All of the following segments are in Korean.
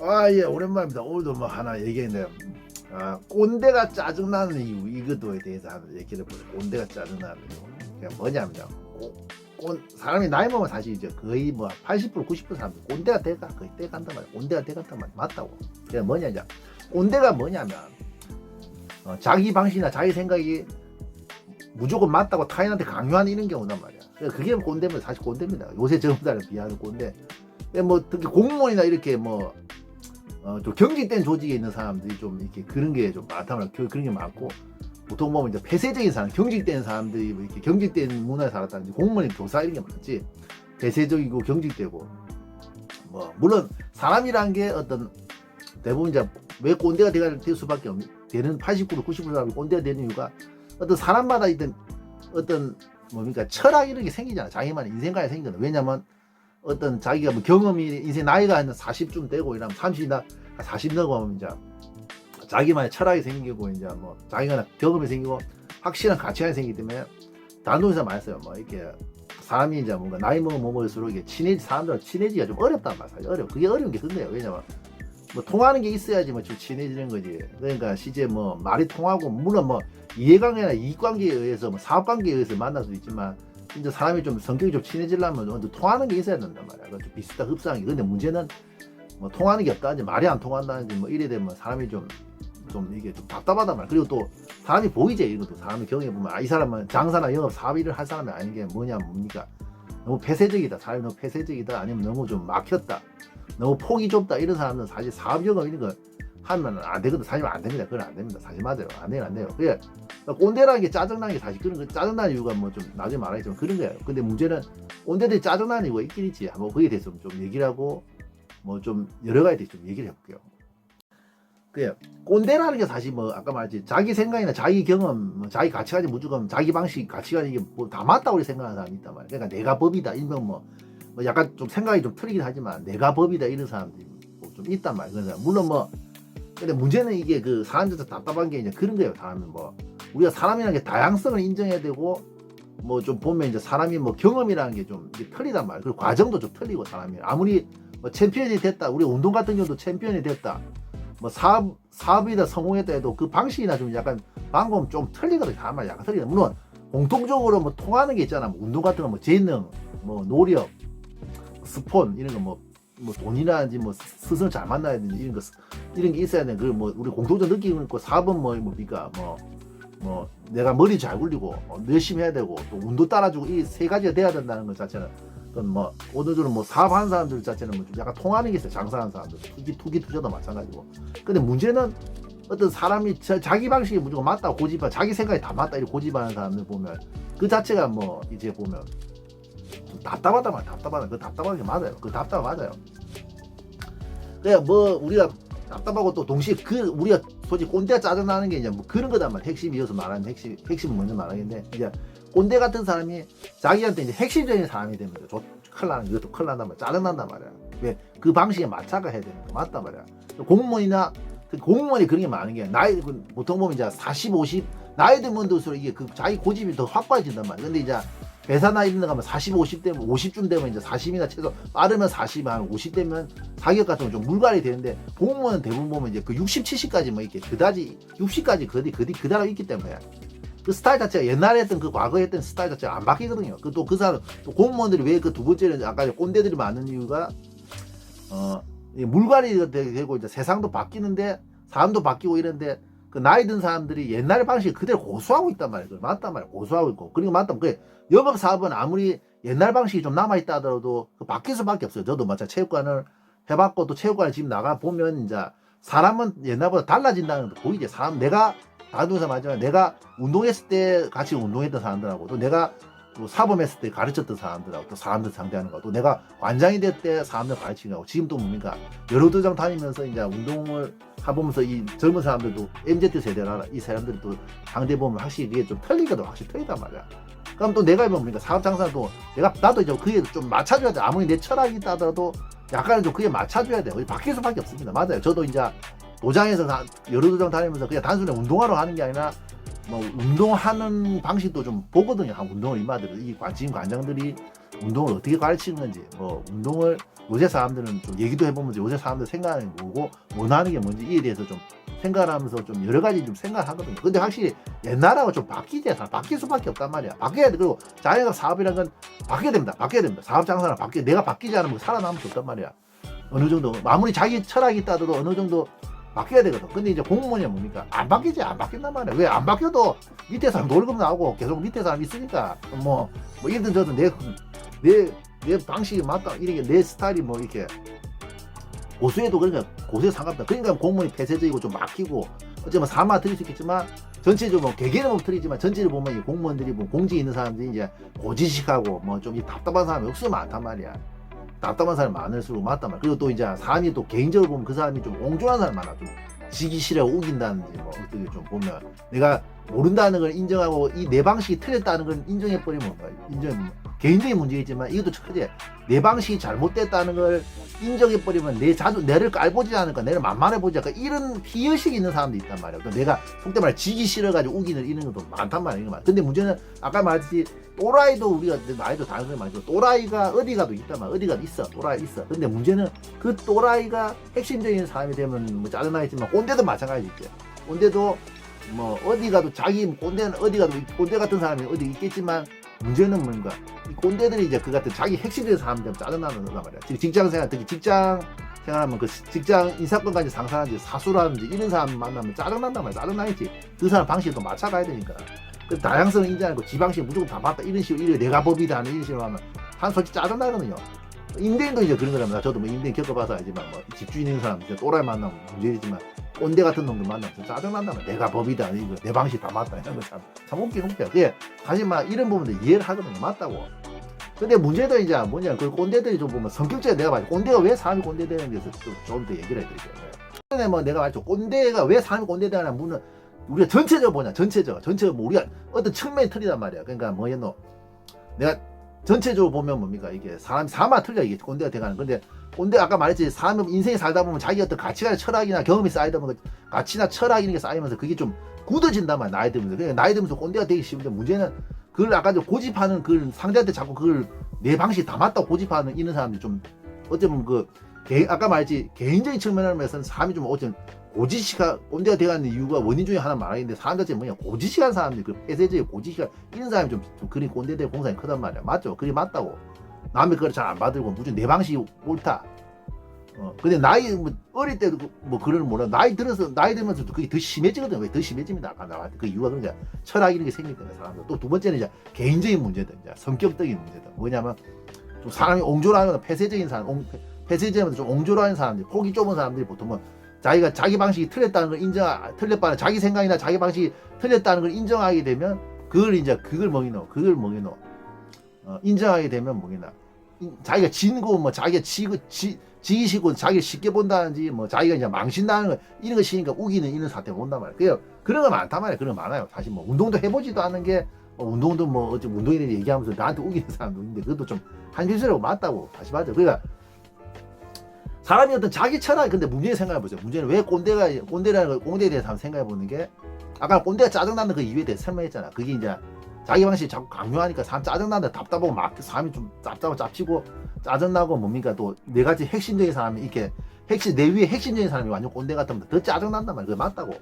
아, 예, 오랜만입니다. 오늘도 뭐 하나 얘기했네요. 아, 꼰대가 짜증나는 이유, 이것도에 대해서 하나 얘기를 해보죠. 꼰대가 짜증나는 이유. 그게 뭐냐면요. 꼰, 꼰, 사람이 나이 먹으면 사실 이제 거의 뭐 80% 90% 사람들 꼰대가 돼가, 거의 돼간단 말이야. 꼰대가 돼 간단 말이야. 맞다고. 그게 뭐냐, 이제. 꼰대가 뭐냐면, 어, 자기 방식이나 자기 생각이 무조건 맞다고 타인한테 강요하는 이런 경우단 말이야. 그게 꼰대면 사실 꼰대입니다. 요새 젊은이들을 비하는 꼰대. 근데 뭐 특히 공무원이나 이렇게 뭐 어, 좀 경직된 조직에 있는 사람들이 좀 이렇게 그런 게좀 말이야. 그- 그런 게 많고 보통 보면 이제 폐쇄적인 사람, 경직된 사람들이 뭐 이렇게 경직된 문화에 살았다든지 공무원이 교사 이런 게 많지. 폐쇄적이고 경직되고 뭐 물론 사람이란 게 어떤 대부분 이제 왜 꼰대가 돼가 될 수밖에 없는 되는 89% 90% 사람이 꼰대가 되는 이유가 어떤 사람마다 있던 어떤 뭡니까 철학 이런 게 생기잖아. 자기만의 인생관이 생기잖아. 왜냐면 어떤 자기가 뭐 경험이 인생 나이가 한 40쯤 되고 이러면 30이나 40 넘어가면 이제 자기만의 철학이 생기고 이제 뭐 자기가 경험이 생기고 확실한 가치관이 생기기 때문에 단독에서 말했어요. 뭐 이렇게 사람이 이제 뭔가 나이 먹으면 먹을수록 이게 친해지 사람들과 친해지기가 좀 어렵단 말이야. 사실 어려워. 그게 어려운 게 그거예요. 왜냐면 뭐 통하는 게 있어야지 뭐 좀 친해지는 거지. 그러니까 실제 뭐 말이 통하고 물론 뭐 이해관계나 이익관계에 의해서 뭐 사업관계에 의해서 만날 수도 있지만 진짜 사람이 좀 성격이 좀 친해지려면 어느 통하는 게 있어야 된단 말이야. 비슷하 흡사한 게. 근데 문제는 뭐 통하는 게 없다든지 말이 안 통한다든지 뭐 이래 되면 사람이 좀, 좀 이게 좀 답답하단 말이야. 그리고 또 사람이 보이지 이것도 사람이 경험해 보면 아, 이 사람은 장사나 영업 사업 일을 할 사람이 아닌 게 뭐냐 뭡니까? 너무 폐쇄적이다. 사람이 너무 폐쇄적이다. 아니면 너무 좀 막혔다. 너무 폭이 좁다. 이런 사람은 사실 사업 영업 이런 거 하면 안 되거든. 사실 안 됩니다. 그건 안 됩니다. 사실 맞아요. 안 돼요. 안 돼요. 그게 꼰대라는 게 짜증나는 게 사실 그런 거 짜증나는 이유가 뭐 좀 나중에 말하겠지만 그런 거예요. 근데 문제는 꼰대들이 짜증나는 이유가 있긴 있지. 한번 거기에 대해서 좀 얘기를 하고 뭐 좀 여러 대해서 좀 얘기를 해볼게요. 그게 꼰대라는 게 사실 뭐 아까 말했지 자기 생각이나 자기 경험, 뭐 자기 가치관이 무조건 자기 방식, 가치관이 이게 뭐 다 맞다고 생각하는 사람이 있단 말이야. 그러니까 내가 법이다 일명 뭐, 뭐 약간 좀 생각이 좀 틀리긴 하지만 내가 법이다 이런 사람들이 뭐 좀 있단 말이야. 물론 뭐 근데 문제는 이게 그 사람들도 답답한 게 이제 그런 거예요. 사람은 뭐 우리가 사람이라는 게 다양성을 인정해야 되고 뭐 좀 보면 이제 사람이 뭐 경험이라는 게 좀 틀리단 말이에요. 그리고 과정도 좀 틀리고 사람이 아무리 뭐 챔피언이 됐다. 우리 운동 같은 경우도 챔피언이 됐다. 뭐 사업 사업이다 성공했다 해도 그 방식이나 좀 약간 방법 좀 틀리거든요. 다만 약간 틀리다. 물론 공통적으로 뭐 통하는 게 있잖아. 뭐 운동 같은 거 뭐 재능, 뭐 노력, 스폰 이런 거 뭐 뭐 돈이라든지 뭐 스승을 잘 만나야 되는지 이런 거 이런 게 있어야 되는 그뭐 우리 공통적 느끼고 있고 사업은 뭐 뭡니까? 뭐 뭐 내가 머리 잘 굴리고 어, 열심히 해야 되고 또 운도 따라주고 이 세 가지가 돼야 된다는 것 자체는 그건 뭐 어느 정도 뭐 사업하는 사람들 자체는 뭐좀 약간 통하는 게 있어요. 장사하는 사람들. 투기 투기 투자도 마찬가지고. 근데 문제는 어떤 사람이 자, 자기 방식이 무조건 맞다 고집하 자기 생각이 다 맞다 이렇게 고집하는 사람들 보면 그 자체가 뭐 이제 보면 좀 답답하다 말 답답하다. 그 답답한 게 맞아요. 그 답답 맞아요. 그냥 뭐 우리가 답답하고 또 동시에 그 우리가 솔직히 꼰대가 짜증나는 게 이제 뭐 그런 거단 말이야. 핵심이어서 말하는 핵심 핵심은 먼저 말하겠는데 이제 꼰대 같은 사람이 자기한테 이제 핵심적인 사람이 되면 저 큰일 나는 이것도 큰일 난단 말이야. 짜증난단 말이야. 왜? 그 방식에 맞춰가 해야 되는 거. 맞단 말이야. 공무원이나 그 공무원이 그런 게 많은 게 나이 그 보통 보면 이제 40, 50 나이 들면 들수록 이게 그 자기 고집이 더 확고해진단 말이야. 근데 이제 회사나 이런 데 가면 40, 50 되면 50쯤 되면 이제 40이나 최소 빠르면 40, 한 50 되면 자격 같은 건 좀 물갈이 되는데 공무원은 대부분 보면 이제 그 60, 70까지 뭐 이렇게 그다지 60까지 그디 그디 그다라 있기 때문에 그 스타일 자체가 옛날에 했던 그 과거에 했던 스타일 자체가 안 바뀌거든요. 그 또 그 사람 또 공무원들이 왜 그 두 번째는 아까 꼰대들이 많은 이유가 어이 물갈이가 되고 이제 세상도 바뀌는데 사람도 바뀌고 이런데 그 나이 든 사람들이 옛날의 방식 그대로 고수하고 있단 말이에요. 맞단 말이에요. 고수하고 있고 그리고 맞다. 그 영업 사업은 아무리 옛날 방식이 좀 남아 있다 하더라도 그 바뀔 수밖에 없어요. 저도 마찬 체육관을 해봤고 또 체육관에 지금 나가 보면 이제 사람은 옛날보다 달라진다는 거 보이지. 사람 내가 다두사 말하지만 내가 운동했을 때 같이 운동했던 사람들하고 또 내가 또 사범했을 때 가르쳤던 사람들하고 또 사람들 상대하는 거 또 내가 관장이 될 때 사람들 가르치는 거 지금 또 뭡니까 여러 도장 다니면서 이제 운동을 해보면서 이 젊은 사람들도 MZ 세대라 이 사람들이 또 상대 보면 확실히 이게 좀 틀리거든 확실히 틀리단 말이야. 그럼 또 내가 뭡니까 사업 장사도 내가 나도 이제 그에 좀 맞춰줘야 돼. 아무리 내 철학이 있다 하더라도 약간은 좀 그게 맞춰줘야 돼. 바뀔 수밖에 없습니다. 맞아요. 저도 이제 도장에서 다- 여러 도장 다니면서 그냥 단순히 운동하러 하는 게 아니라 뭐 운동하는 방식도 좀 보거든요. 한 운동을 이마들은 이 관- 지금 관장들이 운동을 어떻게 가르치는 건지 뭐 운동을 요새 사람들은 좀 얘기도 해보면서 요새 사람들 생각하는 거고 원하는 게 뭔지 이에 대해서 좀 생각을 하면서 좀 여러 가지 좀 생각을 하거든요. 근데 확실히 옛날하고 좀 바뀌지 않아. 바뀔 수밖에 없단 말이야. 바뀌어야 돼. 그리고 자영업 사업이란 건 바뀌어야 됩니다. 바뀌어야 됩니다. 사업 장사는 바뀌어. 내가 바뀌지 않으면 살아남을 수 없단 말이야. 어느 정도 아무리 자기 철학이 있다도 어느 정도 바뀌어야 되거든. 근데 이제 공무원이 뭡니까? 안 바뀌지 안 바뀐단 말이야. 왜 안 바뀌어도 밑에 사람 월급 나오고 계속 밑에 사람 있으니까 뭐, 뭐 이든 저든 내, 내, 내 방식이 맞다. 이렇게 내 스타일이 뭐 이렇게 고수해도 그러니까 고수에 상관없다. 그러니까 공무원이 폐쇄적이고 좀 막히고 어쩌면 사마 드릴 수 있겠지만 전체적으로 뭐 개개는 못 드리지만 전체를 보면 이 공무원들이 뭐 공직에 있는 사람들이 이제 고지식하고 뭐 좀 답답한 사람이 억수 많단 말이야. 답답한 사람이 많을수록 맞단 말이야. 그리고 또 이제 사람이 또 개인적으로 보면 그 사람이 좀 옹졸한 사람이 많아. 좀 지기 싫어 우긴다든지 뭐 어떻게 좀 보면 내가 모른다는 걸 인정하고 이 내 방식이 틀렸다는 걸 인정해 버리면 뭔가 인정 개인적인 문제이지만 이것도 크게 내 방식이 잘못됐다는 걸 인정해 버리면 내 자주 내를 깔보지 않을까 내를 만만해 보지 않을까 이런 피의식이 있는 사람도 있단 말이야 또 내가 속된 말로 지기 싫어가지고 우기는 이런 것도 많단 말이야 말. 근데 문제는 아까 말했듯이 또라이도 우리가 나이도 다른 걸 말이죠 또라이가 어디 가도 있단 말이야 어디 가도 있어. 또라이 있어. 근데 문제는 그 또라이가 핵심적인 사람이 되면 뭐 짜증나겠지만 꼰대도 마찬가지겠죠 꼰대도 뭐 어디 가도 자기 꼰대는 어디 가도 꼰대 같은 사람이 어디 있겠지만 문제는 뭔가 이 꼰대들이 이제 그 같은 자기 핵심적인 사람들 짜증나는 거란 말이야. 즉 직장 생활 특히 직장 생활하면 그 직장 인사권까지 상사하는지 사수라든지 이런 사람 만나면 짜증난단 말이야. 짜증나겠지. 그 사람 방식도 맞춰가야 되니까. 그 다양성을 인정하고 지 방식 무조건 다 맞다 이런 식으로 이래 내가 법이다 하는 이런 식으로 하면 한 솔직히 짜증나거든요. 임대인도 이제 그런 거랍니다. 저도 뭐 임대인 겪어봐서 알지만 뭐 집주인 있는 사람 이제 또라이 만나면 문제이지만 꼰대 같은 놈들 만나면 진짜 짜증 난다면 내가 법이다 이거 내 방식 다 맞다 이런 거참참 웃긴 웃겨. 예, 사실 막 이런 부분도 이해를 하거든요. 맞다고. 근데 문제도 이제 뭐냐 그 꼰대들이 좀 보면 성격적으로 내가 말해 꼰대가 왜 사람이 꼰대 되는 데서 좀더 얘기를 해드릴게요. 전에 뭐 내가 말했죠 꼰대가 왜 사람이 꼰대 되냐 물은 우리가 전체적으로 보냐 전체적으로 전체적으로 뭐 우리가 어떤 측면이 틀리단 말이야. 그러니까 뭐였노 내가 전체적으로 보면 뭡니까? 이게 사람 사마 틀려 이게 꼰대가 돼가는. 건데 꼰대 아까 말했지 사람 인생에 살다 보면 자기 어떤 가치관의 철학이나 경험이 쌓이다 보면 그 가치나 철학 이런 게 쌓이면서 그게 좀 굳어진단 말이야 나이 들면서. 그러니까 나이 들면서 꼰대가 되기 쉬운데 문제는 그걸 아까 저 고집하는 그 상대한테 자꾸 그걸 내 방식이 다 맞다고 고집하는 이런 사람들이 좀 어쩌면 그 개인 아까 말했지 개인적인 측면에서는 사람이 좀 어쩌면 고지식한 꼰대가 돼가는 이유가 원인 중에 하나 말하는데 사람 자체 뭐냐? 고지식한 사람들 그 폐쇄적인 고지식한 이런 사람이 좀, 좀 그리 꼰대될 공산이 크단 말이야. 맞죠? 그게 맞다고. 남의 그걸 잘 안 받들고 무슨 내 방식이 옳다. 어 근데 나이 뭐 어릴 때도 그- 뭐 그런 몰라. 나이 들어서 나이 들면서도 그게 더 심해지거든. 왜 더 심해집니다? 아까 나한테 그 이유가 그러니까 철학 이런 게 생길 때문에 사람들. 또 두 번째는 이제 개인적인 문제다 이제. 성격적인 문제다. 뭐냐면 좀 사람이 옹졸하거나 폐쇄적인 사람 옹, 폐쇄적이면서 좀 옹졸한 사람들 폭이 좁은 사람들이 보통은 자기가 자기 방식이 틀렸다는 걸 인정 틀렸다는 자기 생각이나 자기 방식이 틀렸다는 걸 인정하게 되면 그걸 이제 그걸 먹이노 그걸 먹이노 어, 인정하게 되면 인- 자기가 진고 뭐 자기가 지고 지 지시고 자기를 쉽게 본다든지 뭐 자기가 이제 망신다는 거 이런 거 시니까 우기는 이런 사태 본단 말이야. 그래요. 그런 거 많단 말이야. 그런 거 많아요. 사실 뭐 운동도 해보지도 않은 게 뭐 운동도 뭐 어째 운동인들이 얘기하면서 나한테 우기는 사람도 있는데 그것도 좀 한심스러워 맞다고 다시 맞아. 그러니까 사람이 어떤 자기 철학 근데 문제를 생각해 보세요. 문제는 왜 꼰대가 꼰대라는 걸 꼰대에 대해서 한번 생각해 보는 게 아까 꼰대가 짜증나는 그 이유에 대해서 설명했잖아. 그게 이제 자기 방식이 자꾸 강요하니까 사람 짜증나는데 답답하고 막 사람이 좀 짭짭하고 짭치고 짜증나고 뭡니까 또 네 가지 핵심적인 사람이 이렇게 핵심 내 위에 핵심적인 사람이 완전 꼰대 같으면 더 짜증난단 말이야. 그게 맞다고.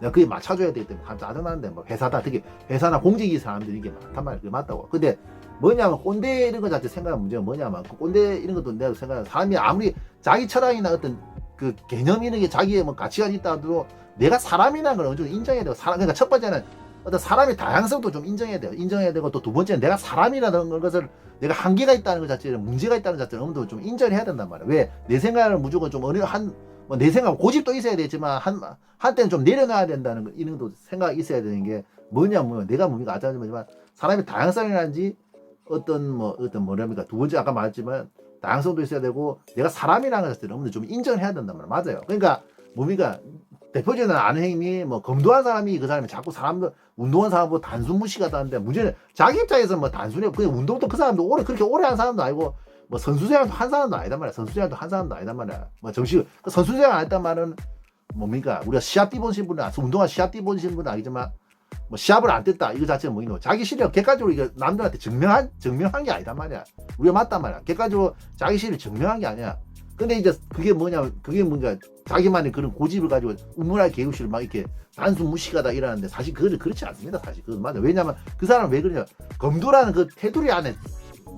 내가 그게 맞춰줘야 되기 때문에 참 짜증나는데 뭐 회사다 특히 회사나 공직이 사람들이 이게 많단 말이야. 그게 맞다고. 근데 뭐냐면 꼰대 이런 거 자체 생각하는 문제가 뭐냐면 그 꼰대 이런 것도 내가 생각하는 사람이 아무리 자기 철학이나 어떤 그 개념 이런 게 자기의 뭐 가치관이 있다 하더라도 내가 사람이라는 걸 어느 정도 인정해야 되고 사람 그러니까 첫 번째는 어떤 사람의 다양성도 좀 인정해야 돼요. 인정해야 되고 또 두 번째는 내가 사람이라는 것을 내가 한계가 있다는 것 자체는 문제가 있다는 것 자체는 어느 정도 좀 인정을 해야 된단 말이야. 왜내 생각을 무조건 좀 어느 한 뭐 내 생각 고집도 있어야 되지만 한 한때는 좀 내려놔야 된다는 거 이런 것도 생각이 있어야 되는 게 뭐냐면 내가 뭡니까 아까 말했지만 사람의 다양성이라든지 어떤 뭐 어떤 뭐랍니까? 두 번째 아까 말했지만 다양성도 있어야 되고 내가 사람이라는 것 자체를 어느 정도 좀 인정을 해야 된단 말이야. 맞아요. 그러니까 뭡니까 대표적인 아는 행위 뭐 검도한 사람이 그 사람이 자꾸 사람들 운동한 사람보다 단순 무시가 하는데 문제는 자기 입장에서 뭐 단순해 그냥 운동도 그 사람도 오래 그렇게 오래 한 사람도 아니고 뭐 선수생활도 한 사람도 아니단 말이야. 선수생활도 한 사람도 아니단 말이야. 뭐 정식 그 선수생활 안 했단 말은 뭡니까? 우리가 시합 뛰보신 분은 운동화 시합 뛰보신 분은 아니지만 뭐 시합을 안 뗐다 이거 자체는 뭐이노 자기 실력 객관적으로 이거 남들한테 증명한 증명한 게 아니단 말이야. 우리가 맞단 말이야. 객관적으로 자기 실력 증명한 게 아니야. 근데 이제 그게 뭐냐 그게 뭔가 자기만의 그런 고집을 가지고 우물할 개구시를 막 이렇게 단순 무식하다 이러는데 사실 그거는 그렇지 않습니다 사실. 그건 맞아 왜냐면 그 사람은 왜 그러냐. 검도라는 그 테두리 안에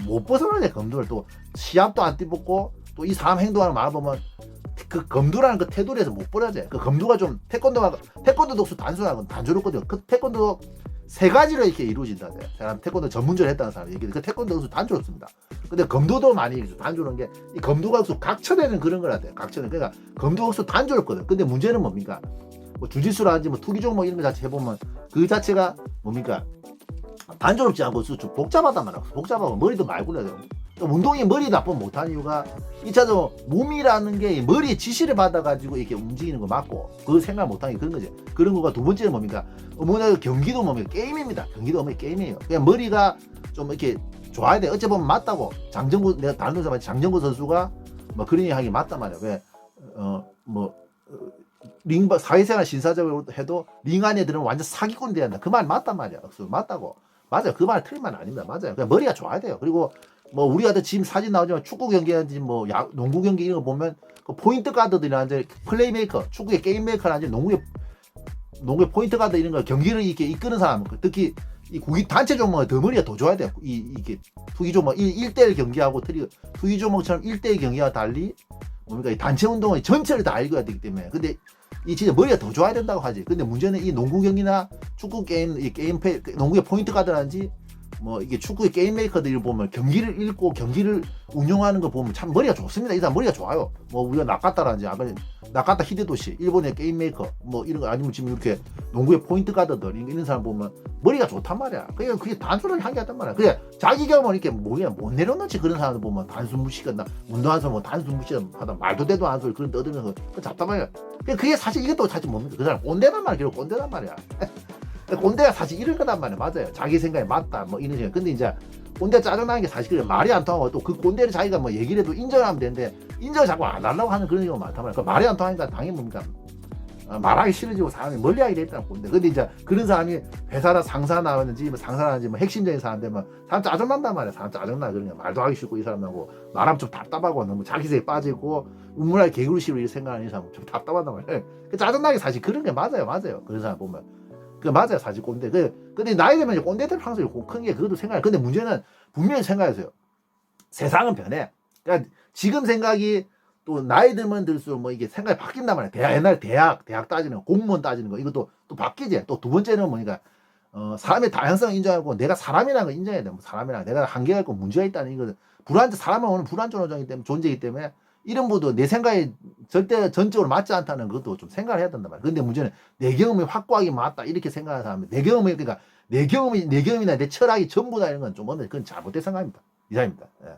못 벗어나냐 검도를. 또 시합도 안 뛰었고 또 이 사람 행동하는 말 보면 그 검도라는 그 테두리에서 못 벌어져. 그 검도가 좀 태권도가 태권도 독수 단순하고 단조롭거든요. 그 태권도 세 가지로 이렇게 이루어진다. 사람 태권도 전문적으로 했다는 사람 얘기해. 그 태권도 독수 단조롭습니다. 근데 검도도 많이. 단조로운 게 이 검도가 독수 각천에는 그런 걸 같아요. 각천은 그러니까 검도 독수 단조롭거든. 근데 문제는 뭡니까? 뭐 주짓수라든지 뭐 투기 종목 이런 거 자체 해보면 그 자체가 뭡니까? 단조롭지 않고 좀 복잡하단 말이야. 복잡하고 머리도 굴려야 돼요. 또 운동이 머리 나쁘면 못하는 이유가 이차적으로 몸이라는 게 머리에 지시를 받아가지고 이렇게 움직이는 거 맞고 그걸 생각 못하는 게 그런 거지. 그런 거가 두 번째는 뭡니까? 어머나 경기도 뭡니까? 게임입니다. 경기도 어머니 게임이에요. 그냥 머리가 좀 이렇게 좋아야 돼. 어찌 보면 맞다고. 장정구 내가 다른 사람 장정구 선수가 뭐 그런 하기 맞단 말이야. 왜? 어 뭐 링 사회생활 신사적으로 해도 링 안에 들으면 완전 사기꾼 돼야 한다. 그 말 맞단 말이야. 맞다고. 맞아요. 그 말 틀린 말 아닙니다. 맞아요. 그냥 머리가 좋아야 돼요. 그리고 뭐 우리가 지금 사진 나오지만 축구 경기하든지 뭐 야, 농구 경기 이런 거 보면 그 포인트 가드들이 이제 플레이메이커, 축구의 게임 메이커나 이제 농구의 농구의 포인트 가드 이런 거 경기를 이렇게 이끄는 사람, 그 특히 이 구기 단체 종목은 더 머리가 더 좋아야 돼요. 이 이게 투기 종목 1, 대1 경기하고 트리 투기 종목처럼 1대1 경기와 달리 뭡니까 이 단체 운동의 전체를 다 읽어야 되기 때문에 근데 이 진짜 머리가 더 좋아야 된다고 하지. 근데 문제는 이 농구 경기나 축구 게임 이 게임 페 농구의 포인트 가드라든지 뭐 이게 축구의 게임 메이커들을 보면 경기를 읽고 경기를 운영하는 거 보면 참 머리가 좋습니다. 이 사람 머리가 좋아요. 뭐 우리가 나카타라든지 아까 나카타 히데도시 일본의 게임 메이커 뭐 이런 거 아니면 지금 이렇게 농구의 포인트 가드들 이런 사람 보면 머리가 좋단 말이야. 그게 그게 단순하게 한게 아단 말이야. 그게 자기 경험을 이렇게 뭐냐 못 내려놓지 그런 사람들 보면 단순 무식한다. 운동하면서 뭐 단순 무식하다 말도 되도 않은 소리 그런 떠들면서 그 말이야. 그게 사실 이것도 사실 뭡니까? 그 사람 꼰대란 말이야. 꼰대란 말이야. 꼰대가 사실 이런 거단 말이야. 맞아요. 자기 생각에 맞다. 뭐 이런 식으로. 근데 이제 꼰대 짜증나는 게 사실 말이 안 통하고 또 그 꼰대를 자기가 뭐 얘기를 해도 인정하면 되는데 인정을 자꾸 안 하려고 하는 그런 경우가 많단 말이야. 그 말이 안 통하니까 당연히 뭡니까? 어, 말하기 싫어지고 사람이 멀리하게 됐다는 꼰대. 근데 이제 그런 사람이 회사나 상사나 하는지 뭐 상사라든지 뭐 핵심적인 사람 되면 사람 짜증난단 말이야. 사람 짜증나. 그러니까 말도 하기 싫고 이 사람하고 말하면 좀 답답하고 너무 자기 세에 빠지고 우물할 개구리 씨로 이렇게 생각하는 이 사람은 좀 답답하단 말이야. 그 짜증나게 사실 그런 게 맞아요. 맞아요. 그런 사람 보면. 그 맞아요 사실 꼰대. 그 근데 나이 이제 꼰대들 항상 큰게 그것도 생각해. 근데 문제는 분명히 생각하세요. 세상은 변해. 그러니까 지금 생각이 또 나이 들면 들수록 뭐 이게 생각이 바뀐단 말이야. 대학 옛날 대학 대학 따지는 거, 공무원 따지는 거 이것도 또 바뀌지. 또 두 번째는 뭐니까 어 사람의 다양성을 인정하고 내가 사람이라는 걸 인정해야 돼. 뭐 사람이랑 내가 한계가 있고 문제가 있다는 이거 불안정 사람은 오늘 불안정하기 때문에 존재이기 때문에 이런 분도 내 생각에 절대 전적으로 맞지 않다는 것도 좀 생각을 해야 된단 말이야. 근데 문제는 내 경험이 확고하게 맞다 이렇게 생각하는 사람은 내 경험이 그러니까 내 경험이 내 경험이나 내 철학이 전부다 이런 건좀 오늘 그건 잘못된 생각입니다. 이상입니다. 예.